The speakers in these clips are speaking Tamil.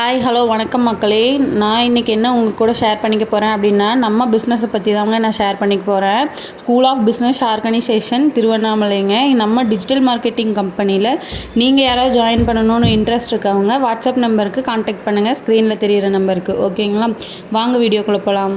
ஹாய் ஹலோ வணக்கம் மக்களே. நான் இன்றைக்கி என்ன உங்கள் கூட ஷேர் பண்ணிக்க போகிறேன் அப்படின்னா நம்ம பிஸ்னஸை பற்றி தாங்க நான் ஷேர் பண்ணிக்க போகிறேன் ஸ்கூல் ஆஃப் பிஸ்னஸ் ஆர்கனைசேஷன் திருவண்ணாமலைங்க. நம்ம டிஜிட்டல் மார்க்கெட்டிங் கம்பெனியில் நீங்கள் யாராவது ஜாயின் பண்ணணும்னு இன்ட்ரெஸ்ட் இருக்கவங்க வாட்ஸ்அப் நம்பருக்கு காண்டாக்ட் பண்ணுங்கள் ஸ்க்ரீனில் தெரிகிற நம்பருக்கு ஓகேங்களா வாங்க வீடியோக்குள்ளே போகலாம்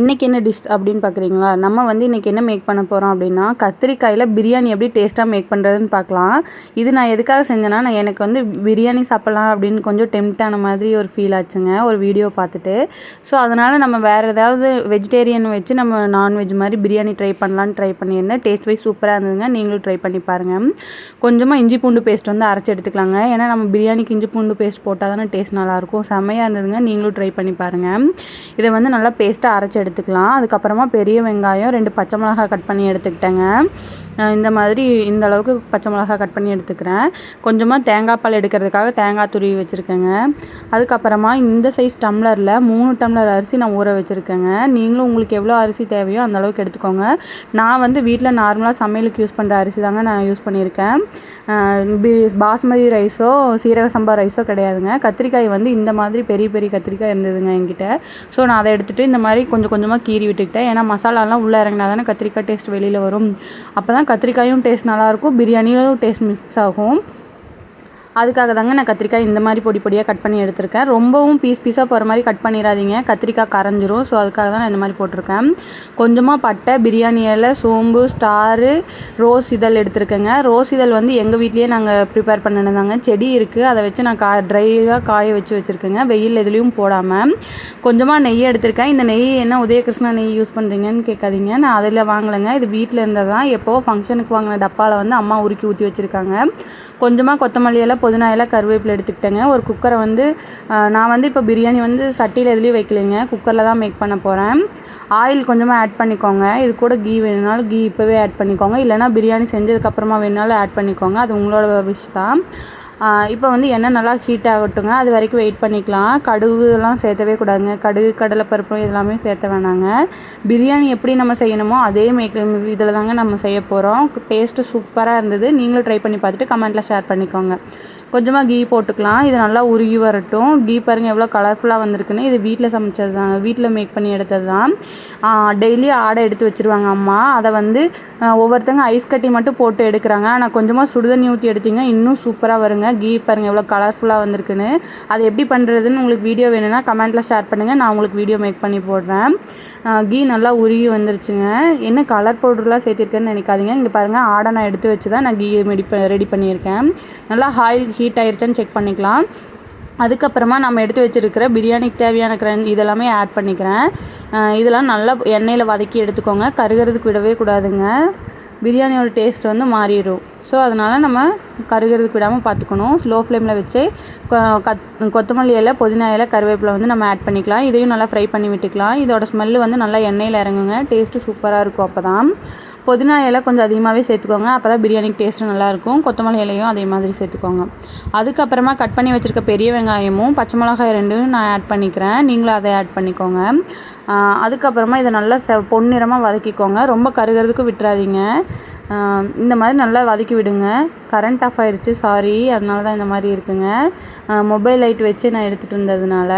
இன்றைக்கி என்ன டிஷ் அப்படின்னு பார்க்குறீங்களா? நம்ம வந்து இன்றைக்கி என்ன மேக் பண்ண போகிறோம் அப்படின்னா கத்திரிக்காயில் பிரியாணி எப்படி டேஸ்ட்டாக மேக் பண்ணுறதுன்னு பார்க்கலாம். இது நான் எதுக்காக செஞ்சேன்னா நான் எனக்கு வந்து பிரியாணி சாப்பிட்லாம் அப்படின்னு கொஞ்சம் டெம்ட் ஆன மாதிரி ஒரு ஃபீல் ஆச்சுங்க ஒரு வீடியோ பார்த்துட்டு. ஸோ அதனால் நம்ம வேறு ஏதாவது வெஜிடேரியன் வச்சு நம்ம நான்வெஜ் மாதிரி பிரியாணி ட்ரை பண்ணலான்னு ட்ரை பண்ணியிருந்தேன். டேஸ்ட் வைஸ் சூப்பராக இருந்ததுங்க நீங்களும் ட்ரை பண்ணி பாருங்கள் கொஞ்சமாக இஞ்சி பூண்டு பேஸ்ட் வந்து அரைச்சி எடுத்துக்கலாங்க. ஏன்னா நம்ம பிரியாணிக்கு இஞ்சி பூண்டு பேஸ்ட் போட்டால் தானே டேஸ்ட் நல்லாயிருக்கும் செம்மையாக இருந்ததுங்க நீங்களும் ட்ரை பண்ணி பாருங்கள் இதை வந்து நல்லா பேஸ்ட்டாக அரைச்சி எடுத்துக்கலாம். அதுக்கப்புறமா பெரிய வெங்காயம் ரெண்டு பச்சை மிளகாய் கட் பண்ணி எடுத்துக்கிட்டேங்க. இந்த மாதிரி இந்த அளவுக்கு பச்சை மிளகாய் கட் பண்ணி எடுத்துக்கிறேன். கொஞ்சமாக தேங்காய் பால் எடுக்கிறதுக்காக தேங்காய் துருவி வச்சுருக்கேங்க. அதுக்கப்புறமா இந்த சைஸ் டம்ளரில் மூணு டம்ளர் அரிசி நான் ஊற வச்சுருக்கேங்க. நீங்களும் உங்களுக்கு எவ்வளோ அரிசி தேவையோ அந்த அளவுக்கு எடுத்துக்கோங்க. நான் வந்து வீட்டில் நார்மலாக சமையலுக்கு யூஸ் பண்ணுற அரிசி தாங்க நான் யூஸ் பண்ணியிருக்கேன். பி- பாஸ்மதி ரைஸோ சீரக சம்பா ரைஸோ கிடையாதுங்க. கத்திரிக்காய் வந்து இந்த மாதிரி பெரிய பெரிய கத்திரிக்காய் இருந்ததுங்க என்கிட்ட. ஸோ நான் அதை எடுத்துகிட்டு இந்த மாதிரி கொஞ்சம் கொஞ்சம் கொஞ்சமாக கீறி விட்டுக்கிட்டேன். ஏன்னா மசாலாலாம் உள்ளே இறங்கினா தானே கத்திரிக்காய் டேஸ்ட் வெளியில் வரும். அப்போ தான் கத்திரிக்காயும் டேஸ்ட் நல்லாயிருக்கும் பிரியாணியும் டேஸ்ட் மிக்ஸ் ஆகும். அதுக்காக தாங்க நான் கத்திரிக்காய் இந்த மாதிரி பொடி பொடியாக கட் பண்ணி எடுத்திருக்கேன். ரொம்பவும் பீஸ் பீஸாக போகிற மாதிரி கட் பண்ணிடாதீங்க கத்திரிக்காய் கரைஞ்சிரும். ஸோ அதுக்காக தான் நான் இந்த மாதிரி போட்டிருக்கேன். கொஞ்சமாக பட்டை பிரியாணி இலை சோம்பு ஸ்டாரு ரோஸ் இதழ் எடுத்திருக்கேங்க. ரோஸ் இதழ் வந்து எங்கள் வீட்லேயே நாங்கள் ப்ரிப்பேர் பண்ணினதாங்க. செடி இருக்குது அதை வச்சு நான் கா ட்ரையாக காய வச்சு வச்சுருக்கேங்க. வெயில் எதுலேயும் போடாமல் கொஞ்சமாக நெய் எடுத்திருக்கேன். இந்த நெய் என்ன உதயகிருஷ்ணா நெய் யூஸ் பண்ணுறீங்கன்னு கேட்காதீங்க. நான் அதில் வாங்கலைங்க. இது வீட்டில் இருந்தால் தான் எப்போவோ ஃபங்க்ஷனுக்கு வாங்கின டப்பாவில் வந்து அம்மா உருக்கி ஊற்றி வச்சுருக்காங்க. கொஞ்சமாக கொத்தமல்லி புதினா இலை கருவேப்பிலை எடுத்துக்கிட்டேங்க. ஒரு குக்கரை வந்து நான் வந்து இப்போ பிரியாணி வந்து சட்டியில் எதுலேயும் வைக்கலைங்க. குக்கரில் தான் மேக் பண்ண போகிறேன் ஆயில் கொஞ்சமாக ஆட் பண்ணிக்கோங்க. இது கூட கீ வேணுனாலும் கீ இப்போவே ஆட் பண்ணிக்கோங்க. இல்லைனா பிரியாணி செஞ்சதுக்கப்புறமா வேணுனாலும் ஆட் பண்ணிக்கோங்க. அது உங்களோட விஷ் தான். இப்போ வந்து எண்ணெய் நல்லா ஹீட் ஆகட்டுங்க. அது வரைக்கும் வெயிட் பண்ணிக்கலாம். கடுகுலாம் சேர்த்தவே கூடாதுங்க. கடுகு கடலைப்பருப்பு இதெல்லாமே சேர்த்த வேணாங்க. பிரியாணி எப்படி நம்ம செய்யணுமோ அதே மேக் இதில் தாங்க நம்ம செய்ய போகிறோம் டேஸ்ட்டு சூப்பராக இருந்தது. நீங்களும் ட்ரை பண்ணி பார்த்துட்டு கமெண்ட்டில் ஷேர் பண்ணிக்கோங்க. கொஞ்சமாக கீ போட்டுக்கலாம். இது நல்லா உருகி வரட்டும். கீ பாருங்கள் எவ்வளோ கலர்ஃபுல்லாக வந்திருக்குன்னு. இது வீட்டில் சமைச்சது தான் வீட்டில் மேக் பண்ணி எடுத்தது தான் டெய்லி ஆடை எடுத்து வச்சுருவாங்க அம்மா. அதை வந்து ஒவ்வொருத்தங்க ஐஸ் கட்டி மட்டும் போட்டு எடுக்கிறாங்க. ஆனால் கொஞ்சமாக சுடுதண்ணி ஊற்றி எடுத்திங்கன்னா இன்னும் சூப்பராக வருங்க. கீ பாருங்கள் எவ்வளோ கலர்ஃபுல்லாக வந்திருக்குன்னு. அது எப்படி பண்ணுறதுன்னு உங்களுக்கு வீடியோ வேணும்னா கமெண்ட்டில் ஷேர் பண்ணுங்கள் நான் உங்களுக்கு வீடியோ மேக் பண்ணி போடுறேன். கீ நல்லா உருகி வந்துருச்சுங்க. என்ன கலர் பவுடர்லாம் சேர்த்திருக்கேன்னு நினைக்காதீங்க. இங்கே பாருங்கள் ஆடை நான் எடுத்து வச்சு தான் நான் கீ ரெடி ரெடி பண்ணியிருக்கேன். நல்லா ஆயில் ஹீட் ஆயிருச்சான்னு செக் பண்ணிக்கலாம். அதுக்கப்புறமா நம்ம எடுத்து வச்சுருக்கிற பிரியாணிக்கு தேவையான கிரன் இதெல்லாமே ஆட் பண்ணிக்கிறேன். இதெல்லாம் நல்லா எண்ணெயில் வதக்கி எடுத்துக்கோங்க. கருகிறதுக்கு விடவே கூடாதுங்க. பிரியாணியோட டேஸ்ட் வந்து மாறிடும். ஸோ அதனால் நம்ம கருகிறதுக்கு விடாமல் பார்த்துக்கணும். ஸ்லோ ஃப்ளேமில் வச்சு கொ- கத் கொத்தமல்லி இலை புதினா இலை கருவேப்பிலை வந்து நம்ம ஆட் பண்ணிக்கலாம். இதையும் நல்லா ஃப்ரை பண்ணி விட்டுக்கலாம். இதோட ஸ்மெல்லு வந்து நல்லா எண்ணெயில் இறங்குங்க. டேஸ்ட்டு சூப்பராக இருக்கும் அப்போ தான் புதினா இலை கொஞ்சம் அதிகமாகவே சேர்த்துக்கோங்க. அப்போ தான் பிரியாணிக்கு டேஸ்ட்டு நல்லாயிருக்கும் கொத்தமல்லி இலையும் அதே மாதிரி சேர்த்துக்கோங்க. அதுக்கப்புறமா கட் பண்ணி வச்சுருக்க பெரிய வெங்காயமும் பச்சை மிளகாய் ரெண்டும் நான் ஆட் பண்ணிக்கிறேன். நீங்களும் அதை ஆட் பண்ணிக்கோங்க. அதுக்கப்புறமா இதை நல்லா செ பொன்னிறமாக வதக்கிக்கோங்க. ரொம்ப கருகிறதுக்கு விட்டுறாதீங்க. இந்த மாதிரி நல்லா வதக்கி விடுங்க. கரண்ட் ஆஃப் ஆயிடுச்சு சாரி அதனால தான் இந்த மாதிரி இருக்குங்க. மொபைல் லைட் வச்சு நான் எடுத்துகிட்டு இருந்ததுனால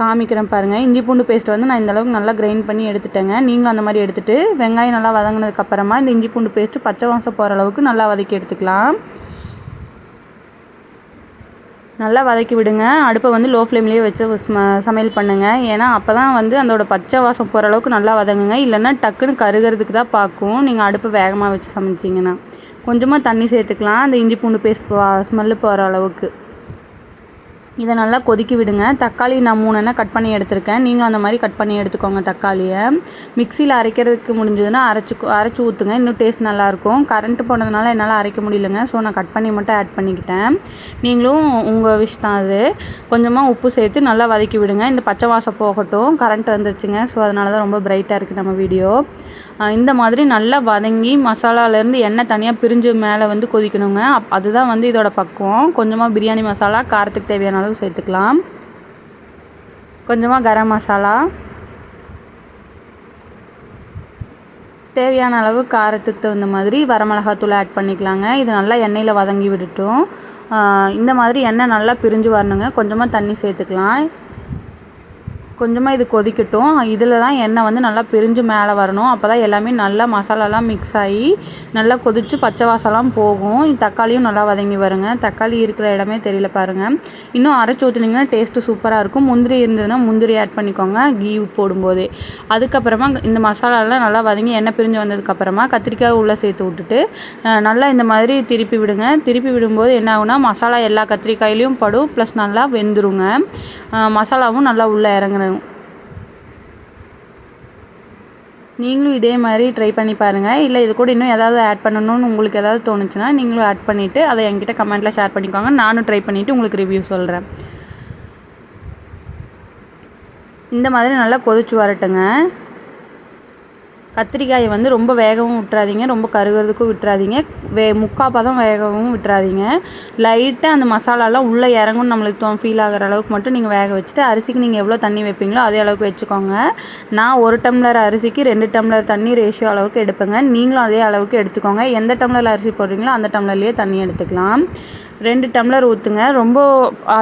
காமிக்கிறேன் பாருங்கள் இஞ்சி பூண்டு பேஸ்ட் வந்து நான் இந்த அளவுக்கு நல்லா கிரைண்ட் பண்ணி எடுத்துட்டேங்க. நீங்களும் அந்த மாதிரி எடுத்துகிட்டு வெங்காயம் நல்லா வதங்கினதுக்கப்புறமா இந்த இஞ்சி பூண்டு பேஸ்ட்டு பச்சை வாசம் போகிற அளவுக்கு நல்லா வதக்கி எடுத்துக்கலாம். நல்லா வதக்கி விடுங்க. அடுப்பை வந்து லோ ஃப்ளேம்லேயே வச்சு ஸ்ம- சமையல் பண்ணுங்கள் ஏன்னா அப்போ தான் வந்து அதோட பச்சை வாசம் போகிற அளவுக்கு நல்லா வதங்குங்க. இல்லைன்னா டக்குன்னு கருகிறதுக்கு தான் பார்க்கும். நீங்கள் அடுப்பை வேகமாக வச்சு சமைச்சிங்கன்னா. கொஞ்சமாக தண்ணி சேர்த்துக்கலாம். அந்த இஞ்சி பூண்டு பேஸ்ட் ஸ்மெல்லு போகிற அளவுக்கு. இதை நல்லா கொதிக்க விடுங்க. தக்காளி நான் மூணுன்னா கட் பண்ணி எடுத்திருக்கேன். நீங்களும் அந்த மாதிரி கட் பண்ணி எடுத்துக்கோங்க தக்காளியை. மிக்சியில் அரைக்கிறதுக்கு முடிஞ்சதுன்னா அரைச்சி அரைச்சி ஊற்றுங்க இன்னும் டேஸ்ட் நல்லாயிருக்கும் கரண்ட்டு போனதுனால என்னால் அரைக்க முடியலங்க. ஸோ நான் கட் பண்ணி மட்டும் ஆட் பண்ணிக்கிட்டேன். நீங்களும் உங்கள் விஷ் தான் அது. கொஞ்சமாக உப்பு சேர்த்து நல்லா வதக்கி விடுங்க. இந்த பச்சை வாசம் போகட்டும். கரண்ட் வந்துருச்சுங்க. ஸோ அதனால தான் ரொம்ப பிரைட்டாக இருக்குது நம்ம வீடியோ இந்த மாதிரி நல்லா வதங்கி மசாலாலேருந்து எண்ணெய் தனியாக பிரிஞ்சு மேலே வந்து கொதிக்கணுங்க. அப் அதுதான் வந்து இதோட பக்குவம். கொஞ்சமாக பிரியாணி மசாலா காரத்துக்கு தேவையான அளவு சேர்த்துக்கலாம். கொஞ்சமாக கரம் மசாலா. தேவையான அளவு காரத்துக்கு தகுந்த மாதிரி வரமிளகாத்தூள் ஆட் பண்ணிக்கலாங்க. இது நல்லா எண்ணெயில் வதங்கி விடட்டும். இந்த மாதிரி எண்ணெய் நல்லா பிரிஞ்சு வரணுங்க. கொஞ்சமாக தண்ணி சேர்த்துக்கலாம். கொஞ்சமாக இது கொதிக்கட்டும். இதில் தான் எண்ணெய் வந்து நல்லா பிரிஞ்சு மேலே வரணும். அப்போ தான் எல்லாமே நல்லா மசாலாலாம் மிக்ஸ் ஆகி நல்லா கொதித்து பச்சை வாசலாம் போகும். தக்காளியும் நல்லா வதங்கி வருங்க. தக்காளி இருக்கிற இடமே தெரியல பாருங்கள் இன்னும் அரைச்சி ஊற்றுனீங்கன்னா டேஸ்ட்டு சூப்பராக இருக்கும். முந்திரி இருந்ததுன்னா முந்திரி ஆட் பண்ணிக்கோங்க. கீ போடும்போதே. அதுக்கப்புறமா இந்த மசாலாலாம் நல்லா வதங்கி எண்ணெய் பிரிஞ்சு வந்ததுக்கப்புறமா கத்திரிக்காய் உள்ளே சேர்த்து விட்டுட்டு நல்லா இந்த மாதிரி திருப்பி விடுங்க. திருப்பி விடும்போது என்ன ஆகுனா மசாலா எல்லா கத்திரிக்காயிலையும் படும். ப்ளஸ் நல்லா வெந்துருங்க. மசாலாவும் நல்லா உள்ளே இறங்குற நீங்களும் இதே மாதிரி ட்ரை பண்ணி பாருங்கள் இல்லை இது கூட இன்னும் ஏதாவது ஆட் பண்ணணும்னு உங்களுக்கு ஏதாவது தோணுச்சுன்னா நீங்களும் ஆட் பண்ணிவிட்டு அதை என்கிட்ட கமெண்ட்டில் ஷேர் பண்ணிக்கோங்க. நானும் ட்ரை பண்ணிவிட்டு உங்களுக்கு ரிவ்யூ சொல்கிறேன் இந்த மாதிரி நல்லா கொதிச்சு வரட்டுங்க. கத்திரிக்காயை வந்து ரொம்ப வேகவும் விட்டுறாதீங்க ரொம்ப கருகிறதுக்கும் விட்டுறாதீங்க. வே முக்கால் பதம் வேகவும் விட்டுறாதீங்க. லைட்டாக அந்த மசாலாலாம் உள்ளே இறங்கும்னு நம்மளுக்கு தோ ஃபீல் ஆகிற அளவுக்கு மட்டும் நீங்கள் வேக வச்சுட்டு அரிசிக்கு நீங்கள் எவ்வளோ தண்ணி வைப்பீங்களோ அதே அளவுக்கு வச்சுக்கோங்க. நான் ஒரு டம்ளர் அரிசிக்கு ரெண்டு டம்ளர் தண்ணி ரேஷியோ அளவுக்கு எடுப்பேங்க. நீங்களும் அதே அளவுக்கு எடுத்துக்கோங்க. எந்த டம்ளரில் அரிசி போடுறீங்களோ அந்த டம்ளர்லேயே தண்ணி எடுத்துக்கலாம். ரெண்டு டம்ளர் ஊற்றுங்க ரொம்ப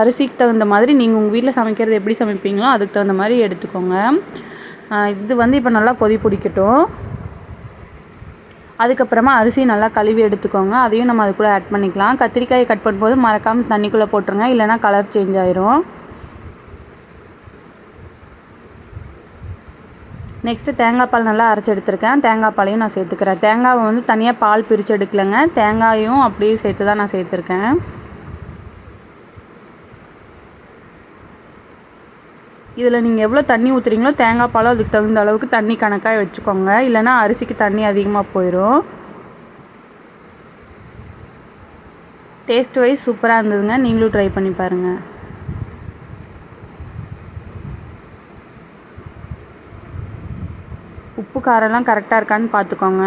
அரிசிக்கு தகுந்த மாதிரி நீங்கள் உங்கள் வீட்டில் சமைக்கிறது எப்படி சமைப்பீங்களோ அதுக்கு தகுந்த மாதிரி எடுத்துக்கோங்க. இது வந்து இப்போ நல்லா கொதி பிடிக்கட்டும். அதுக்கப்புறமா அரிசி நல்லா கழுவி எடுத்துக்கோங்க. அதையும் நம்ம அது கூட ஆட் பண்ணிக்கலாம். கத்திரிக்காயை கட் பண்ணும்போது மறக்காமல் தண்ணிக்குள்ளே போட்டுருங்க. இல்லைனா கலர் சேஞ்ச் ஆயிரும். நெக்ஸ்ட்டு தேங்காய் பால் நல்லா அரைச்சி எடுத்திருக்கேன். தேங்காய் பாலையும் நான் சேர்த்துக்கிறேன். தேங்காவை வந்து தனியாக பால் பிரித்து எடுக்கலைங்க. தேங்காயும் அப்படியே சேர்த்து தான் நான் சேர்த்துருக்கேன். இதில் நீங்கள் எவ்வளோ தண்ணி ஊற்றுறீங்களோ தேங்காய் பாலும் அதுக்கு தகுந்த அளவுக்கு தண்ணி கணக்காக வச்சுக்கோங்க. இல்லைனா அரிசிக்கு தண்ணி அதிகமாக போயிடும் டேஸ்ட் வைஸ் சூப்பராக இருந்ததுங்க. நீங்களும் ட்ரை பண்ணி பாருங்கள் உப்பு காரம்லாம் கரெக்டாக இருக்கான்னு பார்த்துக்கோங்க.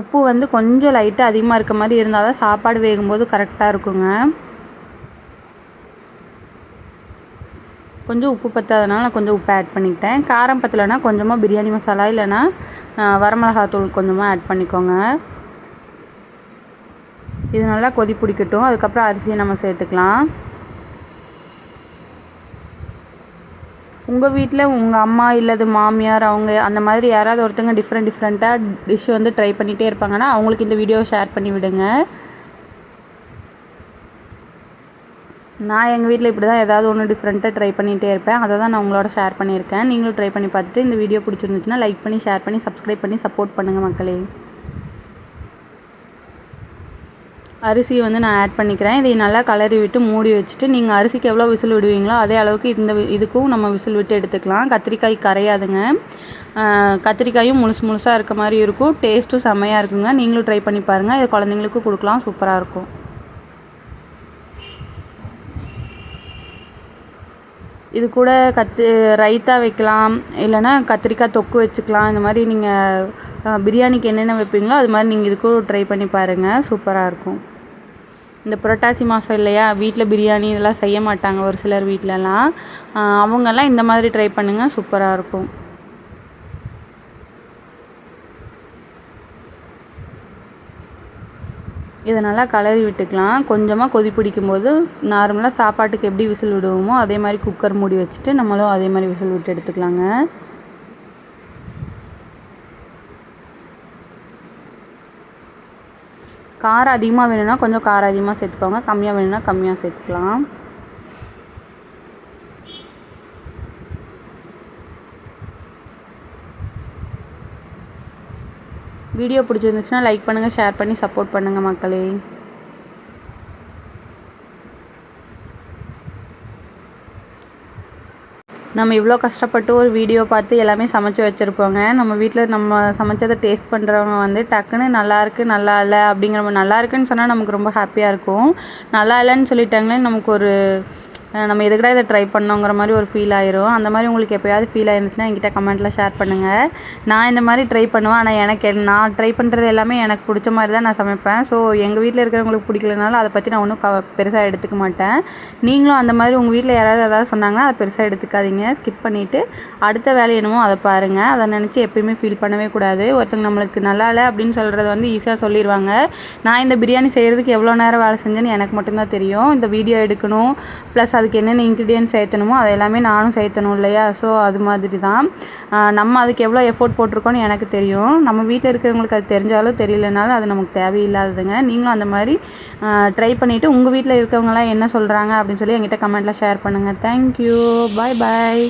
உப்பு வந்து கொஞ்சம் லைட்டாக அதிகமாக இருக்க மாதிரி இருந்தால் தான் சாப்பாடு வேகும்போது கரெக்டாக இருக்குங்க. கொஞ்சம் உப்பு பத்தாதனால நான் கொஞ்சம் உப்பு ஆட் பண்ணிக்கிட்டேன். காரம் பத்தலைன்னா கொஞ்சமாக பிரியாணி மசாலா இல்லைன்னா வரமிளகாத்தூள் கொஞ்சமாக ஆட் பண்ணிக்கோங்க. இது நல்லா கொதி பிடிக்கட்டும். அதுக்கப்புறம் அரிசியை நம்ம சேர்த்துக்கலாம். உங்கள் வீட்டில் உங்கள் அம்மா இல்லது மாமியார் அவங்க அந்த மாதிரி யாராவது ஒருத்தங்க டிஃப்ரெண்ட் டிஃப்ரெண்ட்டாக டிஷ் வந்து ட்ரை பண்ணிகிட்டே இருப்பாங்கன்னா அவங்களுக்கு இந்த வீடியோ ஷேர் பண்ணி விடுங்க நான் எங்கள் வீட்டில் இப்படி தான் ஏதாவது ஒன்று டிஃப்ரெண்ட்டாக ட்ரை பண்ணிகிட்டே இருப்பேன். அதை தான் நான் உங்களோட ஷேர் பண்ணியிருக்கேன். நீங்களும் ட்ரை பண்ணி பார்த்துட்டு இந்த வீடியோ பிடிச்சிருந்துச்சுன்னா லைக் பண்ணி ஷேர் பண்ணி சப்ஸ்கிரைப் பண்ணி சப்போர்ட் பண்ணுங்கள் மக்களே. அரிசியை வந்து நான் ஆட் பண்ணிக்கிறேன். இதை நல்லா கலரி விட்டு மூடி வச்சுட்டு நீங்கள் அரிசிக்கு எவ்வளோ விசில் விடுவீங்களோ அதே அளவுக்கு இந்த இதுக்கும் நம்ம விசில் விட்டு எடுத்துக்கலாம். கத்திரிக்காய் கரையாதுங்க. கத்திரிக்காயும் முழுசு முழுசாக இருக்க மாதிரி இருக்கும். டேஸ்ட்டும் செம்மையாக இருக்குங்க. நீங்களும் ட்ரை பண்ணி பாருங்கள் இது குழந்தைங்களுக்கும் கொடுக்கலாம். சூப்பராக இருக்கும். இது கூட கத்து ரைத்தா வைக்கலாம் இல்லைன்னா கத்திரிக்காய் தொக்கு வச்சுக்கலாம். இந்த மாதிரி நீங்கள் பிரியாணிக்கு என்னென்ன வைப்பீங்களோ அது மாதிரி நீங்கள் இதுக்கும் ட்ரை பண்ணி பாருங்கள் சூப்பராக இருக்கும். இந்த புரட்டாசி மாதம் இல்லையா வீட்டில் பிரியாணி இதெல்லாம் செய்ய மாட்டாங்க ஒரு சிலர் வீட்டிலலாம் அவங்கெல்லாம் இந்த மாதிரி ட்ரை பண்ணுங்கள் சூப்பராக இருக்கும். இதை நல்லா கலரி விட்டுக்கலாம். கொஞ்சமாக கொதி பிடிக்கும் போது நார்மலாக சாப்பாட்டுக்கு எப்படி விசில் விடுவோமோ அதே மாதிரி குக்கர் மூடி வச்சுட்டு நம்மளும் அதே மாதிரி விசில் விட்டு எடுத்துக்கலாங்க. காரம் அதிகமாக வேணும்னா கொஞ்சம் காரம் அதிகமாக சேர்த்துக்கோங்க. கம்மியாக வேணும்னா கம்மியாக சேர்த்துக்கலாம். வீடியோ பிடிச்சிருந்துச்சுன்னா லைக் பண்ணுங்கள் ஷேர் பண்ணி சப்போர்ட் பண்ணுங்கள் மக்களே. நம்ம இவ்வளோ கஷ்டப்பட்டு ஒரு வீடியோ பார்த்து எல்லாமே சமைச்சு வச்சுருப்போங்க. நம்ம வீட்டில் நம்ம சமைச்சதை டேஸ்ட் பண்ணுறவங்க வந்து டக்குன்னு நல்லாயிருக்கு நல்லா இல்லை அப்படிங்கிற நல்லா இருக்குன்னு சொன்னால் நமக்கு ரொம்ப ஹாப்பியாக இருக்கும். நல்லா இல்லைன்னு சொல்லிட்டாங்களே நமக்கு ஒரு நம்ம எதுக்கடா இதை ட்ரை பண்ணோங்கிற மாதிரி ஒரு ஃபீல் ஆயிரும். அந்த மாதிரி உங்களுக்கு எப்போயாவது ஃபீல் ஆயிருந்துச்சுன்னா என்கிட்ட கமெண்ட்டில் ஷேர் பண்ணுங்கள் நான் இந்த மாதிரி ட்ரை பண்ணுவேன். ஆனால் எனக்கு நான் ட்ரை பண்ணுறது எல்லாமே எனக்கு பிடிச்ச மாதிரி தான் நான் சமைப்பேன். ஸோ எங்கள் வீட்டில் இருக்கிறவங்களுக்கு பிடிக்கலனாலும் அதை பற்றி நான் ஒன்றும் க பெருசாக எடுத்துக்க மாட்டேன். நீங்களும் அந்த மாதிரி உங்கள் வீட்டில் யாராவது ஏதாவது சொன்னாங்கன்னா அதை பெருசாக எடுத்துக்காதீங்க. ஸ்கிப் பண்ணிவிட்டு அடுத்த வேலை என்னமோ அதை பாருங்கள் அதை நினச்சி எப்பயுமே ஃபீல் பண்ணவே கூடாது. ஒருத்தங்க நம்மளுக்கு நல்லா இல்லை அப்படின்னு சொல்கிறத வந்து ஈஸியாக சொல்லிடுவாங்க நான் இந்த பிரியாணி செய்கிறதுக்கு எவ்வளோ நேரம் வேலை செஞ்சேன்னு எனக்கு மட்டும்தான் தெரியும். இந்த வீடியோ எடுக்கணும். ப்ளஸ் அதுக்கு என்னென்ன இன்க்ரீடியன்ட் சேர்த்தணுமோ அது எல்லாமே நானும் சேர்த்தணும் இல்லையா? ஸோ அது மாதிரி தான் நம்ம அதுக்கு எவ்வளோ எஃபோர்ட் போட்டிருக்கோன்னு எனக்கு தெரியும். நம்ம வீட்டில் இருக்கிறவங்களுக்கு அது தெரிஞ்சாலும் தெரியலனாலும் அது நமக்கு தேவையில்லாததுங்க. நீங்களும் அந்த மாதிரி ட்ரை பண்ணிவிட்டு உங்கள் வீட்டில் இருக்கவங்களாம் என்ன சொல்கிறாங்க அப்படின்னு சொல்லி என்கிட்ட கமெண்ட்டில் ஷேர் பண்ணுங்கள் தேங்க்யூ பாய் பாய்